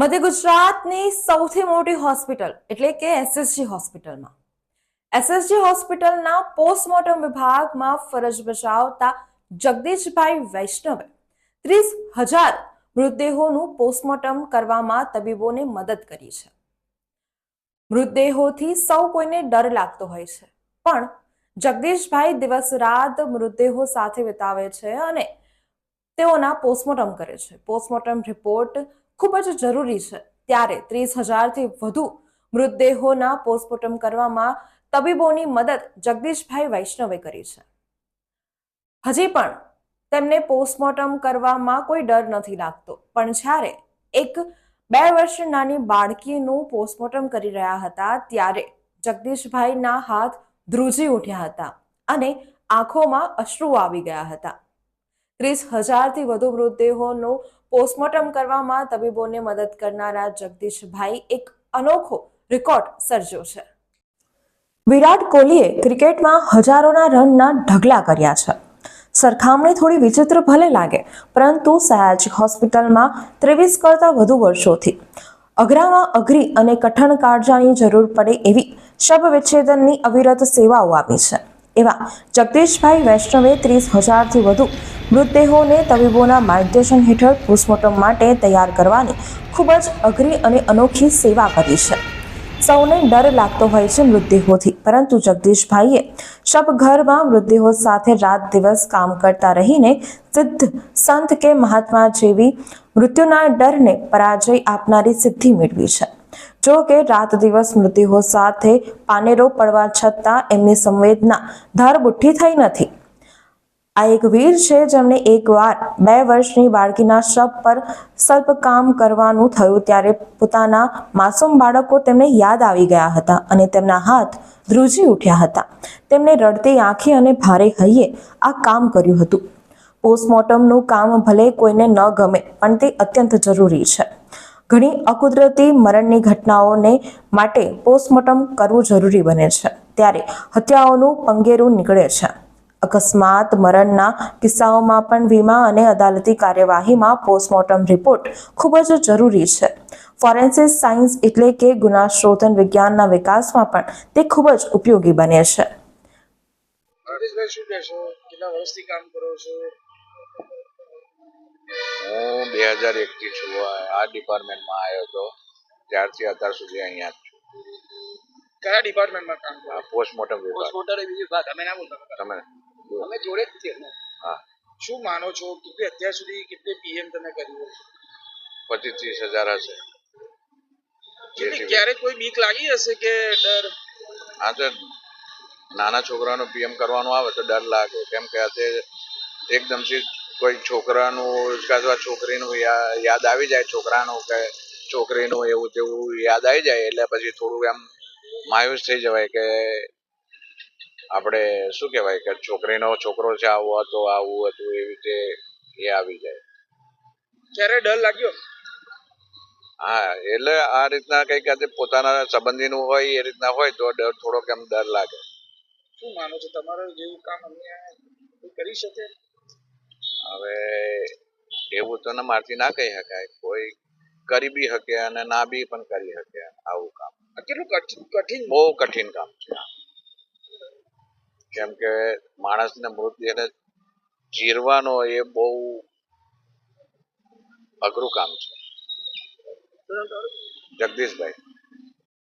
મધ્ય ગુજરાતની સૌથી મોટી હોસ્પિટલ એટલે કે એસએસજી હોસ્પિટલમાં. એસએસજી હોસ્પિટલના પોસ્ટમોર્ટમ વિભાગમાં ફરજ બજાવતા જગદીશભાઈ વૈષ્ણવે ત્રીસ હજાર મૃતદેહોનું પોસ્ટમોર્ટમ કરવામાં તબીબોને મદદ કરી છે. મૃતદેહોથી સૌ કોઈને ડર લાગતો હોય છે, પણ જગદીશભાઈ દિવસ રાત મૃતદેહો સાથે વિતાવે છે અને તેઓના પોસ્ટમોર્ટમ કરે છે. પોસ્ટમોર્ટમ રિપોર્ટ ખૂબ જ જરૂરી છે. ત્યારે ત્રીસ હજારથી વધુ મૃતદેહોના પોસ્ટમોર્ટમ કરવામાં તબીબોની મદદ જગદીશભાઈ વૈષ્ણવે કરી છે. હજી પણ તેમને પોસ્ટમોર્ટમ કરવામાં કોઈ ડર નથી લાગતો. પણ જ્યારે એક બે વર્ષ નાની બાળકીનું પોસ્ટમોર્ટમ કરી રહ્યા હતા, ત્યારે જગદીશભાઈના હાથ ધ્રુજી ઉઠ્યા હતા અને આંખોમાં અશ્રુ આવી ગયા હતા. ત્રીસ હજારથી વધુ મૃતદેહોનું પોસ્ટમોર્ટમ કરવામાં તબીબોને મદદ કરનારા જગદીશભાઈ એક અનોખો રેકોર્ડ સર્જ્યો છે. વિરાટ કોહલીએ ક્રિકેટમાં હજારોના રનના ઢગલા કર્યા છે. સરખામણી થોડી વિચિત્ર ભલે લાગે, પરંતુ સયાજી હોસ્પિટલમાં ત્રેવીસ કરતાં વધુ વર્ષોથી. અઘરામાં અઘરી અને કઠણ કાળજાની જરૂર પડે એવી શબ વિચ્છેદનની અવિરત સેવાઓ આપી છે. એવા જગદીશભાઈ વૈષ્ણવે ત્રીસ હજારથી વધુ મૃતદેહોને તબીબોના માર્ગદર્શન હેઠળ પોસ્ટમોર્ટમ માટે તૈયાર કરવાની ખૂબ જ અઘરી અને અનોખી સેવા કરી છે. સૌને ડર લાગતો હોય છે મૃતદેહોથી, પરંતુ જગદીશભાઈએ શબઘરમાં મૃતદેહો સાથે રાત દિવસ કામ કરતા રહીને સિદ્ધ સંત કે મહાત્મા જેવી મૃત્યુના ડરને પરાજય આપનારી સિદ્ધિ મેળવી છે. જો કે રાત દિવસ મૃતદેહો સાથે પાનેરો પડવા છતાં એમની સંવેદના ધારબુઠ્ઠી થઈ નથી. આ એક વીર છે જેમણે એકવાર બે વર્ષની બાળકીના શબ પર સલ્પ કામ કરવાનું થયું ત્યારે પોતાના માસૂમ બાળકો તેમને યાદ આવી ગયા હતા અને તેમના હાથ ધ્રુજી ઉઠ્યા હતા. તેમણે રડતી આંખે અને ભારે હૈયે આ કામ કર્યું હતું. પોસ્ટમોર્ટમનું કામ ભલે કોઈને ન ગમે, પણ તે અત્યંત જરૂરી છે. ઘણી અકુદરતી મરણની ઘટનાઓને માટે પોસ્ટમોર્ટમ કરવું જરૂરી બને છે. ત્યારે હત્યાઓનું પંગેરું નીકળે છે. અકસ્માત મરણના કિસ્સાઓમાં પણ વીમા અને અદાલતી કાર્યવાહીમાં પોસ્ટમોર્ટમ રિપોર્ટ ખૂબ જ જરૂરી છે. ફોરેન્સિક સાયન્સ એટલે કે ગુનાશોધન વિજ્ઞાનના વિકાસમાં પણ તે ખૂબ જ ઉપયોગી બને છે. હરીશભાઈ શું કહેશો? કેટલા વર્ષથી કામ કરો છો? હું બે હજાર એકથી છું. આ- ડિપાર્ટમેન્ટમાં આવ્યો હતો. ત્યારથી અત્યાર સુધી અહીંયા જ છું. કયા ડિપાર્ટમેન્ટમાં કામ કરો? પોસ્ટમોર્ટમ વિભાગ. પોસ્ટમોર્ટમ વિભાગ. તમે ના બોલતા. તમે. અમે જોડે જ છીએ. હા. શું માનો છો? કે અત્યાર સુધી કેટલી પીએમ તમે કર્યું પચીસ ત્રીસ હજાર હશે. ક્યારે કોઈ બીક લાગી હશે કે ડર? હા તો નાના છોકરાનો પીએમ કરવાનું આવે તો ડર લાગે. કેમ કે અત્યારે એકદમથી કોઈ છોકરાનું અથવા છોકરીનું યાદ આવી જાય છોકરાનું કે છોકરીનું એવું તેવું યાદ આવી જાય એટલે પછી થોડું એમ માયુસ થઈ જવાય કે આપણે શું કહેવાય કે છોકરીનો છોકરો છે આવો હતો આવું હતું એવી રીતે એ આવી જાય. ક્યારે ડર લાગ્યો? હા એટલે આ રીતના કંઈક આજે પોતાના સંબંધીનું હોય એ રીતના હોય તો ડર થોડોક એમ ડર લાગે. શું માનો છો? તમારું જેવું કામ અહીંયા કરી શકે? હવે એવું તો ને મારથી ના કહી શકાય. કોઈ કરી બી શકે અને ના બી પણ કરી શકે આવું કામ. કેટલું કઠિન? બહુ કઠિન કામ. કેમ કે માણસને મૃતદેહને જીરવાનો એ બહુ અઘરું કામ છે. જગદીશભાઈ.